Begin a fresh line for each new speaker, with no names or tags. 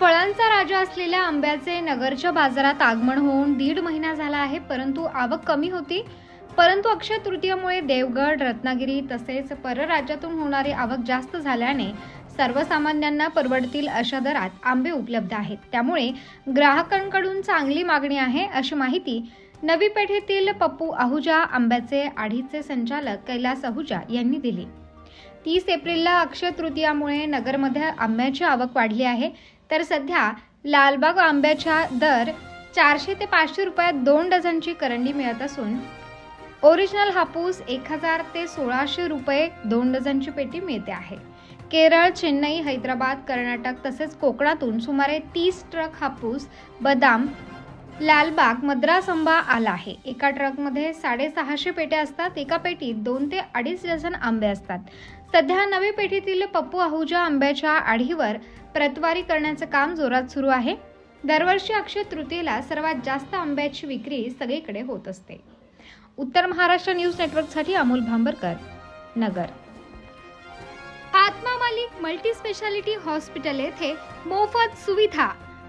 फळांचा राजा असलेल्या आंब्याचे नगरच्या बाजारात आगमन होऊन दीड महिना झाला आहे परंतु आवक कमी होती. परंतु अक्षय तृतीयामुळे देवगड रत्नागिरी तसेच परराज्यातून होणारी आवक जास्त झाल्याने सर्वसामान्यांना परवडतील अशा दरात आंबे उपलब्ध आहेत. त्यामुळे ग्राहकांकडून चांगली मागणी आहे अशी माहिती नवी पेठेतील पप्पू आहुजा आंब्याचे आढीचे संचालक कैलास आहुजा यांनी दिली. तीस एप्रिलला अक्षय तृतीयामुळे नगरमध्ये आंब्याची आवक वाढली आहे. तर सध्या लालबाग आंब्याच्या दर चारशे ते पाचशे रुपयात दोन डझनची करंडी मिळत असून ओरिजिनल हापूस एक हजार ते सोळाशे रुपये दोन डझनची पेटी मिळते आहे. केरळ चेन्नई हैदराबाद कर्नाटक तसेच कोकणातून सुमारे तीस ट्रक हापूस बदाम लालबाग मद्रास आंबा आला आहे. एका ट्रकमध्ये साडेसहाशे पेट्या असतात एका पेटीत दोन ते अडीच डझन आंबे असतात. सध्या नवी पेटीतील पप्पू आहुजा आंब्याच्या आढीवर प्रतवारी करण्याचं काम जोरात सुरू आहे. दरवर्षी अक्षय तृतीयेला सर्वात जास्त आंब्याची विक्री सगळीकडे होत असते. उत्तर महाराष्ट्र न्यूज नेटवर्कसाठी अमोल भांबरकर नगर. Atma Malik multi speciality hospital येथे मोफत सुविधा